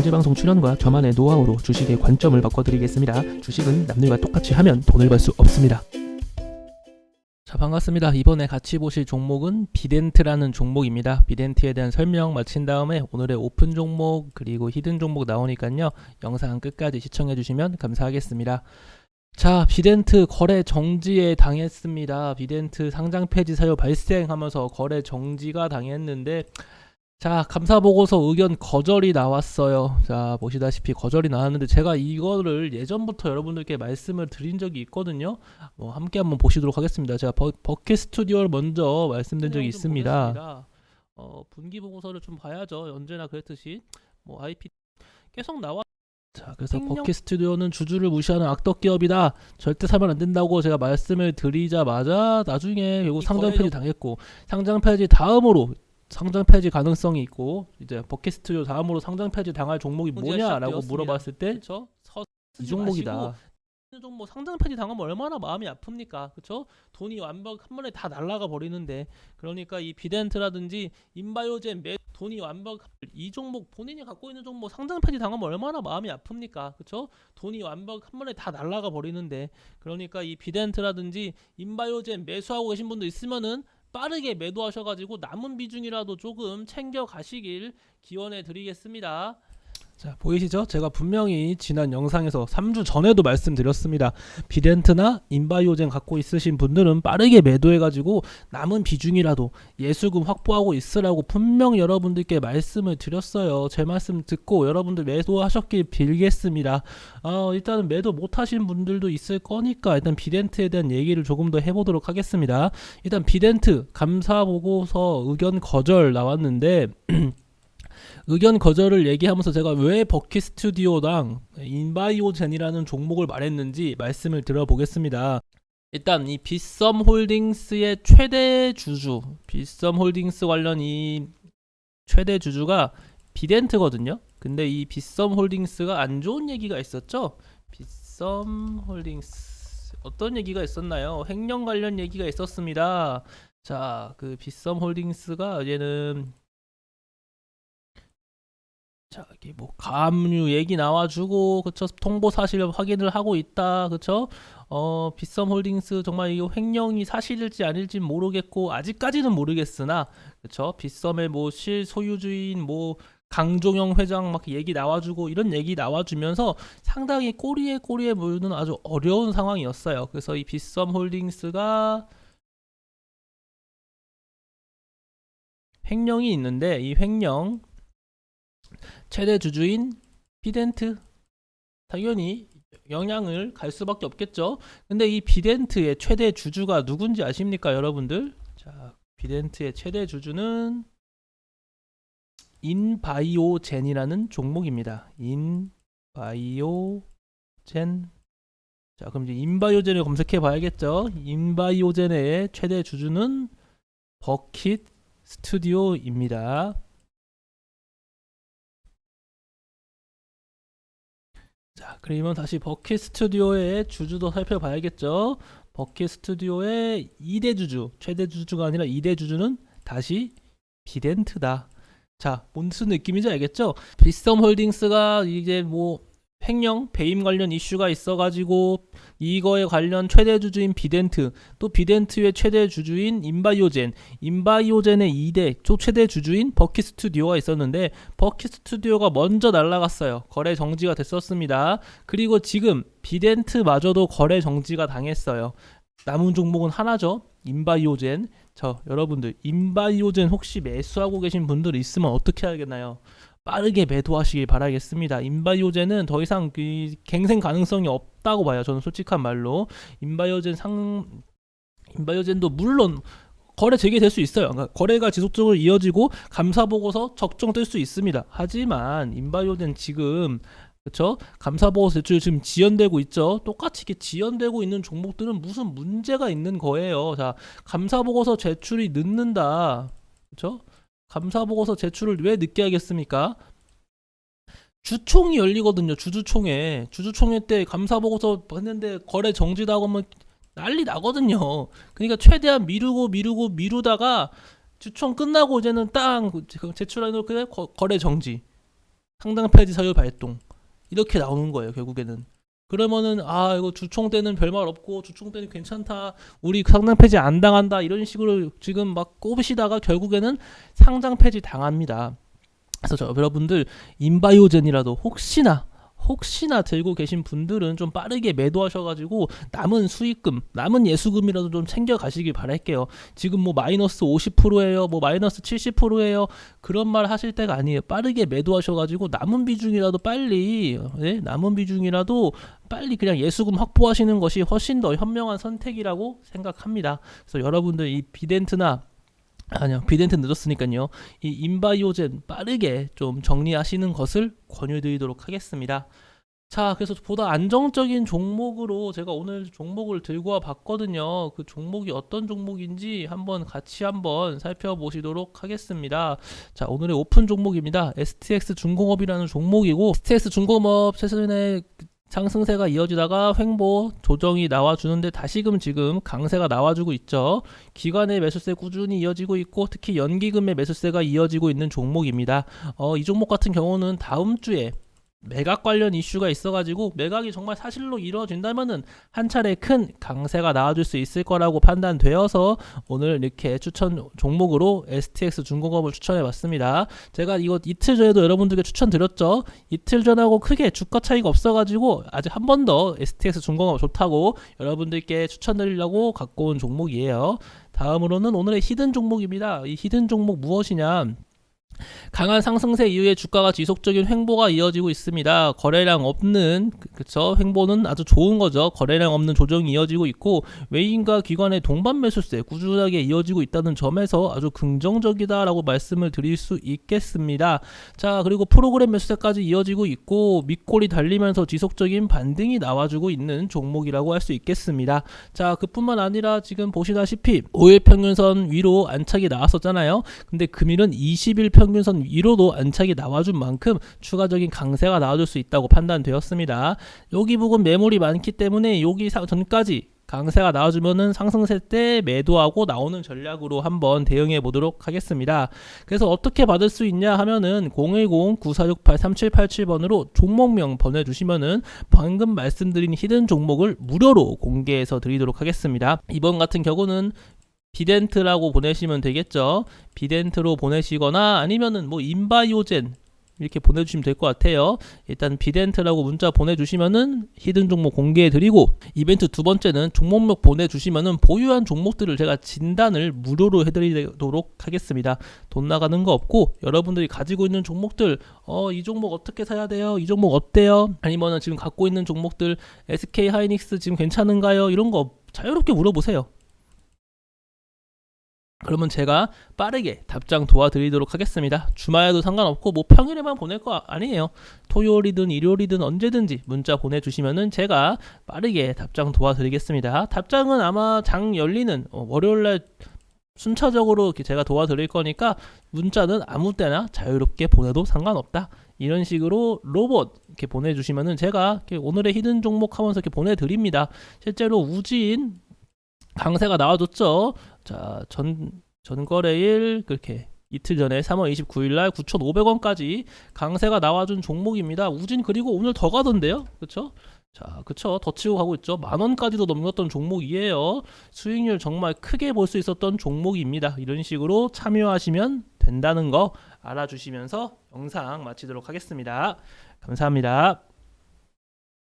공개방송 출연과 저만의 노하우로 주식의 관점을 바꿔드리겠습니다. 주식은 남들과 똑같이 하면 돈을 벌 수 없습니다. 자 반갑습니다. 이번에 같이 보실 종목은 비덴트라는 종목입니다. 비덴트에 대한 설명 마친 다음에 오늘의 오픈 종목 그리고 히든 종목 나오니까요. 영상 끝까지 시청해 주시면 감사하겠습니다. 자 비덴트 거래 정지에 당했습니다. 비덴트 상장 폐지 사유 발생하면서 거래 정지가 당했는데 자, 감사 보고서 의견 거절이 나왔어요. 자, 보시다시피 거절이 나왔는데 제가 이거를 예전부터 여러분들께 말씀을 드린 적이 있거든요. 뭐 함께 한번 보시도록 하겠습니다. 제가 버, 버킷 스튜디오를 먼저 말씀드린 적이 있습니다. 어, 분기 보고서를 좀 봐야죠. 언제나 그랬듯이 뭐 IP 계속 나와 자, 그래서 생명- 버킷 스튜디오는 주주를 무시하는 악덕 기업이다. 절대 사면 안 된다고 제가 말씀을 드리자마자 나중에 결국 이 상장 폐지 당했고 상장 폐지 다음으로 상장 폐지 가능성이 있고 이제 버킷 스튜디오 다음으로 상장 폐지 당할 종목이 뭐냐라고. 물어봤을 때 이 종목이다. 종목 뭐 상장 폐지 당하면 얼마나 마음이 아픕니까? 그렇죠? 돈이 완벽 한 번에 다 날라가 버리는데 그러니까 이 비덴트라든지 인바이오젠 매 돈이 완벽 이 종목 본인이 갖고 있는 종목 상장 폐지 당하면 얼마나 마음이 아픕니까? 그렇죠? 돈이 완벽 한 번에 다 날라가 버리는데 그러니까 이 비덴트라든지 인바이오젠 매수하고 계신 분도 있으면은 빠르게 매도하셔가지고 남은 비중이라도 조금 챙겨 가시길 기원해 드리겠습니다. 자 보이시죠? 제가 분명히 지난 영상에서 3주 전에도 말씀드렸습니다. 비덴트나 인바이오젠 갖고 있으신 분들은 빠르게 매도해가지고 남은 비중이라도 예수금 확보하고 있으라고 분명히 여러분들께 말씀을 드렸어요. 제 말씀 듣고 여러분들 매도하셨길 빌겠습니다. 어, 일단은 매도 못하신 분들도 있을 거니까 일단 비덴트에 대한 얘기를 조금 더 해보도록 하겠습니다. 일단 비덴트 감사 보고서 의견 거절 나왔는데 의견 거절을 얘기하면서 제가 왜 버킷 스튜디오랑 인바이오젠이라는 종목을 말했는지 말씀을 들어보겠습니다. 일단 이 빗썸 홀딩스의 최대 주주, 빗썸 홀딩스 관련 이 최대 주주가 비덴트거든요. 근데 이 빗썸 홀딩스가 안 좋은 얘기가 있었죠. 빗썸 홀딩스 어떤 얘기가 있었나요? 횡령 관련 얘기가 있었습니다. 자, 그 빗썸 홀딩스가 얘는 자, 이게 뭐 가압류 얘기 나와주고 그쵸? 통보 사실 확인을 하고 있다 그쵸? 어 빗썸 홀딩스 정말 이거 횡령이 사실일지 아닐지 모르겠고 아직까지는 모르겠으나 그쵸? 빗썸의 뭐 실소유주인 뭐 강종영 회장 막 얘기 나와주고 이런 얘기 나와주면서 상당히 꼬리에 꼬리에 물는 아주 어려운 상황이었어요. 그래서 이 빗썸 홀딩스가 횡령이 있는데 이 횡령 최대 주주인 비덴트 당연히 영향을 갈 수밖에 없겠죠. 근데 이 비덴트의 최대 주주가 누군지 아십니까, 여러분들? 자, 비덴트의 최대 주주는 인바이오젠이라는 종목입니다. 인바이오젠. 자, 그럼 이제 인바이오젠을 검색해 봐야겠죠. 인바이오젠의 최대 주주는 버킷 스튜디오입니다. 자, 그러면 다시 버킷 스튜디오의 주주도 살펴봐야겠죠. 버킷 스튜디오의 2대 주주, 최대 주주가 아니라 2대 주주는 다시 비덴트다. 자, 무슨 느낌인지 알겠죠? 비썸 홀딩스가 이제 뭐 횡령, 배임 관련 이슈가 있어가지고 이거에 관련 최대 주주인 비덴트, 또 비덴트의 최대 주주인 인바이오젠, 인바이오젠의 2대 초 최대 주주인 버킷 스튜디오가 있었는데 버킷 스튜디오가 먼저 날라갔어요. 거래 정지가 됐었습니다. 그리고 지금 비덴트마저도 거래 정지가 당했어요. 남은 종목은 하나죠. 인바이오젠. 저 여러분들 인바이오젠 혹시 매수하고 계신 분들 있으면 어떻게 하겠나요? 빠르게 매도하시길 바라겠습니다. 인바이오젠은 더 이상 그 갱생 가능성이 없다고 봐요. 저는 솔직한 말로 인바이오젠 상 인바이오젠도 물론 거래 재개될 수 있어요. 그러니까 거래가 지속적으로 이어지고 감사 보고서 적정될 수 있습니다. 하지만 인바이오젠 지금 그렇죠? 감사 보고서 제출 지금 지연되고 있죠. 똑같이 이렇게 지연되고 있는 종목들은 무슨 문제가 있는 거예요. 자, 감사 보고서 제출이 늦는다. 그렇죠? 감사 보고서 제출을 왜 늦게 하겠습니까? 주총이 열리거든요. 주주총회. 주주총회 때 감사 보고서 했는데 거래 정지다고 하면 난리 나거든요. 그러니까 최대한 미루고 미루고 미루다가 주총 끝나고 이제는 그래 거- 거래 정지. 상장 폐지 사유 발동 이렇게 나오는 거예요 결국에는 그러면은 아 이거 주총 때는 별말 없고 주총 때는 괜찮다. 우리 상장 폐지 안 당한다. 이런 식으로 지금 막 꼽으시다가 결국에는 상장 폐지 당합니다. 그래서 저 여러분들 인바이오젠이라도 혹시나 혹시나 들고 계신 분들은 좀 빠르게 매도하셔가지고 남은 수익금, 남은 예수금이라도 좀 챙겨 가시길 바랄게요. 지금 뭐 마이너스 50%예요, 뭐 마이너스 70%예요. 그런 말 하실 때가 아니에요. 빠르게 매도하셔가지고 남은 비중이라도 빨리, 네? 남은 비중이라도 빨리 그냥 예수금 확보하시는 것이 훨씬 더 현명한 선택이라고 생각합니다. 그래서 여러분들 이 비덴트나 아니요 비덴트 늦었으니까요. 이 인바이오젠 빠르게 좀 정리하시는 것을 권유드리도록 하겠습니다. 자 그래서 보다 안정적인 종목으로 제가 오늘 종목을 들고 와 봤거든요. 그 종목이 어떤 종목인지 한번 같이 한번 살펴보시도록 하겠습니다. 자 오늘의 오픈 종목입니다. STX 중공업이라는 종목이고 STX 중공업 최근에 상승세가 이어지다가 횡보 조정이 나와주는데 다시금 지금 강세가 나와주고 있죠. 기관의 매수세 꾸준히 이어지고 있고 특히 연기금의 매수세가 이어지고 있는 종목입니다. 어, 이 종목 같은 경우는 다음 주에 매각 관련 이슈가 있어가지고 매각이 정말 사실로 이루어진다면은 한 차례 큰 강세가 나와줄 수 있을 거라고 판단되어서 오늘 이렇게 추천 종목으로 STX 중공업을 추천해봤습니다. 제가 이거 이틀 전에도 여러분들께 추천드렸죠. 이틀 전하고 크게 주가 차이가 없어가지고 아직 한 번 더 STX 중공업 좋다고 여러분들께 추천드리려고 갖고 온 종목이에요. 다음으로는 오늘의 히든 종목입니다. 이 히든 종목 무엇이냐? 강한 상승세 이후에 주가가 지속적인 횡보가 이어지고 있습니다. 거래량 없는 그- 그쵸 횡보는 아주 좋은 거죠. 거래량 없는 조정이 이어지고 있고 외인과 기관의 동반 매수세 꾸준하게 이어지고 있다는 점에서 아주 긍정적이다라고 말씀을 드릴 수 있겠습니다. 자 그리고 프로그램 매수세까지 이어지고 있고 밑골이 달리면서 지속적인 반등이 나와주고 있는 종목이라고 할 수 있겠습니다. 자 그뿐만 아니라 지금 보시다시피 5일 평균선 위로 안착이 나왔었잖아요. 근데 금일은 20일 평균선 위로도 안착이 나와준 만큼 추가적인 강세가 나와줄 수 있다고 판단되었습니다. 여기 부분 매물이 많기 때문에 여기 사- 전까지 강세가 나와주면은 상승세 때 매도하고 나오는 전략으로 한번 대응해 보도록 하겠습니다. 그래서 어떻게 받을 수 있냐 하면은 010-9468-3787번으로 종목명 보내주시면은 방금 말씀드린 히든 종목을 무료로 공개해서 드리도록 하겠습니다. 이번 같은 경우는 비덴트라고 보내시면 되겠죠. 비덴트로 보내시거나 아니면은 뭐 인바이오젠 이렇게 보내주시면 될 것 같아요. 일단 비덴트라고 문자 보내주시면은 히든 종목 공개해드리고 이벤트 두 번째는 종목명 보내주시면은 보유한 종목들을 제가 진단을 무료로 해드리도록 하겠습니다. 돈 나가는 거 없고 여러분들이 가지고 있는 종목들 어 이 종목 어떻게 사야 돼요? 이 종목 어때요? 아니면은 지금 갖고 있는 종목들 SK 하이닉스 지금 괜찮은가요? 이런 거 자유롭게 물어보세요. 그러면 제가 빠르게 답장 도와드리도록 하겠습니다. 주말에도 상관없고 뭐 평일에만 보낼 거 아- 아니에요. 토요일이든 일요일이든 언제든지 문자 보내주시면은 제가 빠르게 답장 도와드리겠습니다. 답장은 아마 장 열리는 어, 월요일날 순차적으로 제가 도와드릴 거니까 문자는 아무 때나 자유롭게 보내도 상관없다. 이런 식으로 로봇 이렇게 보내주시면은 제가 오늘의 히든 종목 하면서 이렇게 보내드립니다. 실제로 우진 강세가 나와줬죠. 자, 전 전거래일 그렇게 이틀 전에 3월 29일 날 9,500원까지 강세가 나와준 종목입니다. 우진 그리고 오늘 더 가던데요. 그렇죠? 자, 그쵸. 더 치고 가고 있죠. 만 원까지도 넘겼던 종목이에요. 수익률 정말 크게 볼 수 있었던 종목입니다. 이런 식으로 참여하시면 된다는 거 알아주시면서 영상 마치도록 하겠습니다. 감사합니다.